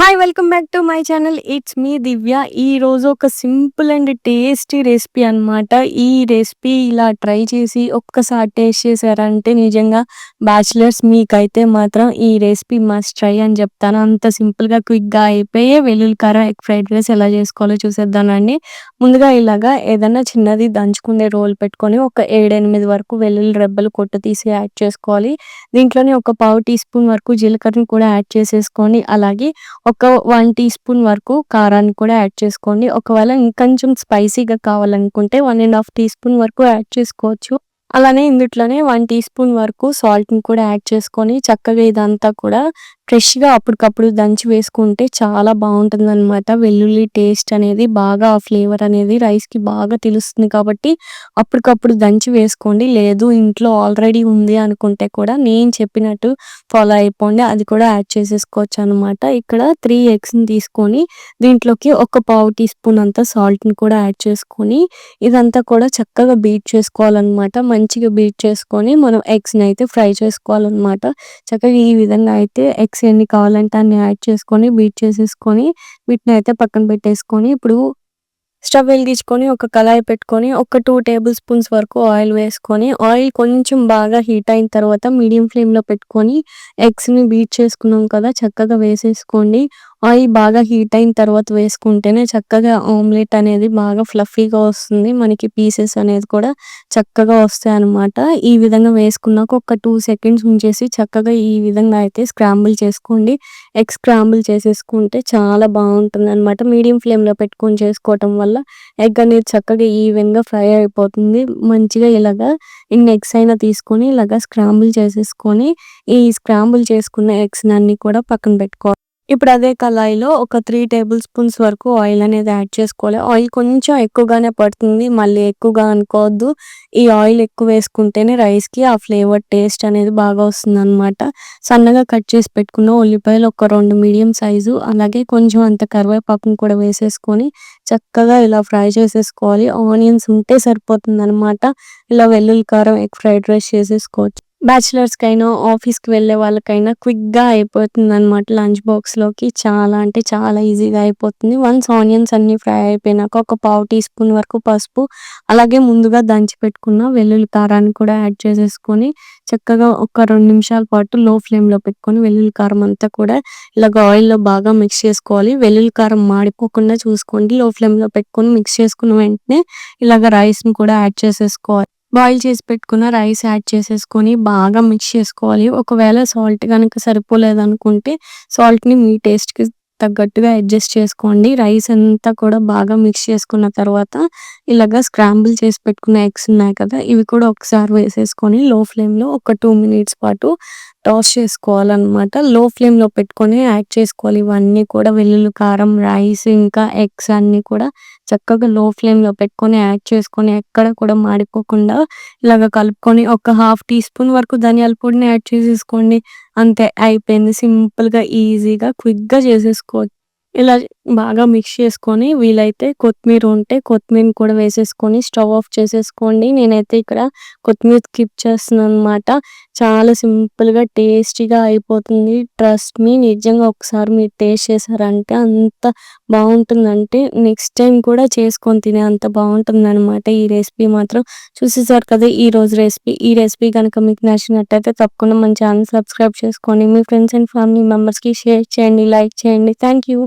Hi welcome back to my channel it's me Divya ఈ రోజు ఒక సింపుల్ అండ్ టేస్టీ రెసిపీ అన్నమాట. ఈ రెసిపీ ఇలా ట్రై చేసి ఒక్కసారి టేస్ట్ చేశారంటే నిజంగా బ్యాచిలర్స్ మీకైతే మాత్రం ఈ రెసిపీ మస్ట్ ట్రై అని చెప్తాను. అంత సింపుల్గా క్విక్గా అయిపోయే వెల్లుల్లి కారం ఎగ్ ఫ్రైడ్ రైస్ ఎలా చేసుకోవాలో చూసేద్దానండి ముందుగా ఇలాగా ఏదైనా చిన్నది దంచుకునే రోల్ పెట్టుకొని ఒక ఏడెనిమిది వరకు వెల్లుల్లి రెబ్బలు కొట్టు తీసి యాడ్ చేసుకోవాలి. దీంట్లోనే ఒక పావు టీ స్పూన్ వరకు జీలకర్రని కూడా యాడ్ చేసేసుకొని అలాగే ఒక వన్ టీ స్పూన్ వరకు కారాన్ని కూడా యాడ్ చేసుకోండి. ఒకవేళ ఇంకొంచెం స్పైసీగా కావాలనుకుంటే one and half teaspoon వరకు యాడ్ చేసుకోవచ్చు. అలానే ఇందుట్లోనే వన్ టీ స్పూన్ వరకు సాల్ట్ని కూడా యాడ్ చేసుకొని చక్కగా ఇదంతా కూడా ఫ్రెష్‌గా అప్పటికప్పుడు దంచి వేసుకుంటే చాలా బాగుంటుందన్నమాట. వెల్లుల్లి టేస్ట్ అనేది బాగా ఆ ఫ్లేవర్ అనేది రైస్‌కి బాగా తెలుస్తుంది కాబట్టి అప్పటికప్పుడు దంచి వేసుకోండి. లేదు ఇంట్లో ఆల్రెడీ ఉంది అనుకుంటే కూడా నేను చెప్పినట్టు ఫాలో అయిపోండి. అది కూడా యాడ్ చేసేసుకోవచ్చు అనమాట ఇక్కడ త్రీ ఎగ్స్‌ని తీసుకొని దీంట్లోకి ఒక పావు టీ స్పూన్ అంతా సాల్ట్‌ని కూడా యాడ్ చేసుకొని ఇదంతా కూడా చక్కగా బీట్ చేసుకోవాలన్నమాట. మంచిగా బీట్ చేసుకొని మనం ఎగ్స్‌ని అయితే ఫ్రై చేసుకోవాలన్నమాట. చక్కగా ఈ విధంగా అయితే ఎగ్స్ ఎగ్స్ ఎన్ని కావాలంటే అన్ని యాడ్ చేసుకొని బీట్ చేసేసుకొని వీటిని అయితే పక్కన పెట్టేసుకొని ఇప్పుడు స్టవ్ వెలిగించుకొని ఒక కళాయి పెట్టుకొని ఒక టూ టేబుల్ స్పూన్స్ వరకు ఆయిల్ వేసుకొని ఆయిల్ కొంచెం బాగా హీట్ అయిన తర్వాత మీడియం ఫ్లేమ్లో పెట్టుకొని ఎగ్స్ని బీట్ చేసుకున్నాం కదా చక్కగా వేసేసుకోండి. ఆయిల్ బాగా హీట్ అయిన తర్వాత వేసుకుంటేనే చక్కగా ఆమ్లెట్ అనేది బాగా ఫ్లఫీగా వస్తుంది. మనకి పీసెస్ అనేది కూడా చక్కగా వస్తాయి అనమాట ఈ విధంగా వేసుకున్నాక ఒక టూ సెకండ్స్ ఉంచేసి చక్కగా ఈ విధంగా అయితే స్క్రాంబుల్ చేసుకోండి. ఎగ్ స్క్రాంబుల్ చేసేసుకుంటే చాలా బాగుంటుంది అనమాట మీడియం ఫ్లేమ్లో పెట్టుకొని చేసుకోవటం వల్ల ఎగ్ అనేది చక్కగా ఈవెన్గా ఫ్రై అయిపోతుంది. మంచిగా ఇలాగా ఇన్ని ఎగ్స్ అయినా తీసుకొని ఇలాగా స్క్రాంబుల్ చేసేసుకొని ఈ స్క్రాంబుల్ చేసుకున్న ఎగ్స్ అన్ని కూడా పక్కన పెట్టుకోవాలి ఇప్పుడు అదే కళాయిలో ఒక త్రీ టేబుల్ స్పూన్స్ వరకు ఆయిల్ అనేది యాడ్ చేసుకోవాలి. ఆయిల్ కొంచెం ఎక్కువగానే పడుతుంది. మళ్ళీ ఎక్కువగా అనుకోవద్దు. ఈ ఆయిల్ ఎక్కువ వేసుకుంటేనే రైస్కి ఆ ఫ్లేవర్ టేస్ట్ అనేది బాగా వస్తుంది అనమాట సన్నగా కట్ చేసి పెట్టుకున్న ఉల్లిపాయలు ఒక రెండు మీడియం సైజు అలాగే కొంచెం అంత కరివేపాకును కూడా వేసేసుకొని చక్కగా ఇలా ఫ్రై చేసేసుకోవాలి. ఆనియన్స్ ఉంటే సరిపోతుంది అనమాట ఇలా వెల్లుల్లి కారం ఎగ్ ఫ్రైడ్ రైస్ చేసేసుకోవచ్చు. బ్యాచిలర్స్‌కైనా, ఆఫీస్‌కి వెళ్ళే వాళ్ళకైనా క్విక్‌గా అయిపోతుంది అనమాట లంచ్ బాక్స్‌లోకి. చాలా అంటే చాలా ఈజీగా అయిపోతుంది. వన్స్ ఆనియన్స్ అన్నీ ఫ్రై అయిపోయినాక ఒక పావు టీ స్పూన్ వరకు పసుపు, అలాగే ముందుగా దంచి పెట్టుకున్న వెల్లుల్లి కారాన్ని కూడా యాడ్ చేసేసుకొని చక్కగా ఒక రెండు నిమిషాల పాటు లో ఫ్లేమ్‌లో పెట్టుకొని వెల్లుల్లి కారం అంతా కూడా ఇలాగ ఆయిల్‌లో బాగా మిక్స్ చేసుకోవాలి. వెల్లుల్లి కారం మాడిపోకుండా చూసుకోండి. లో ఫ్లేమ్‌లో పెట్టుకొని మిక్స్ చేసుకున్న వెంటనే ఇలాగ రైస్‌ని కూడా యాడ్ చేసేసుకోవాలి. బాయిల్ చేసి పెట్టుకున్న రైస్ యాడ్ చేసేసుకొని బాగా మిక్స్ చేసుకోవాలి. ఒకవేళ సాల్ట్ కనుక సరిపోలేదనుకుంటే సాల్ట్ని మీ టేస్ట్కి తగ్గట్టుగా అడ్జస్ట్ చేసుకోండి. రైస్ అంతా కూడా బాగా మిక్స్ చేసుకున్న తర్వాత ఇలాగ స్క్రాంబుల్ చేసి పెట్టుకున్న ఎగ్స్ ఉన్నాయి కదా ఇవి కూడా ఒకసారి వేసేసుకొని లో ఫ్లేమ్లో ఒక టూ మినిట్స్ పాటు టాస్ చేసుకోవాలన్నమాట. లో ఫ్లేమ్లో పెట్టుకొని యాడ్ చేసుకోవాలి. ఇవన్నీ కూడా వెల్లుల్లి కారం రైస్ ఇంకా ఎగ్స్ అన్నీ కూడా చక్కగా లో ఫ్లేమ్లో పెట్టుకొని యాడ్ చేసుకొని ఎక్కడ కూడా మాడిపోకుండా ఇలాగ కలుపుకొని ఒక హాఫ్ టీ స్పూన్ వరకు ధనియాల పొడిని యాడ్ చేసేసుకోండి. అంతే అయిపోయింది. సింపుల్గా ఈజీగా క్విక్గా చేసేసుకోవచ్చు. ఇలా బాగా మిక్స్ చేసుకొని వీలైతే కొత్తిమీర ఉంటే కొత్తిమీరని కూడా వేసేసుకొని స్టవ్ ఆఫ్ చేసేసుకోండి. నేనైతే ఇక్కడ కొత్తిమీర స్కిప్ చేస్తున్నాను అనమాట చాలా సింపుల్గా టేస్టీగా అయిపోతుంది. ట్రస్ట్ మీ నిజంగా ఒకసారి మీరు టేస్ట్ చేశారంటే అంత బాగుంటుందంటే నెక్స్ట్ టైం కూడా చేసుకొని తినే అంత బాగుంటుందనమాట ఈ రెసిపీ మాత్రం చూసేసారు కదా ఈ రోజు రెసిపీ ఈ రెసిపీ కనుక మీకు నచ్చినట్టయితే తప్పకుండా మన ఛానల్ సబ్స్క్రైబ్ చేసుకోండి మీ ఫ్రెండ్స్ అండ్ ఫ్యామిలీ మెంబర్స్కి షేర్ చేయండి లైక్ చేయండి. Thank you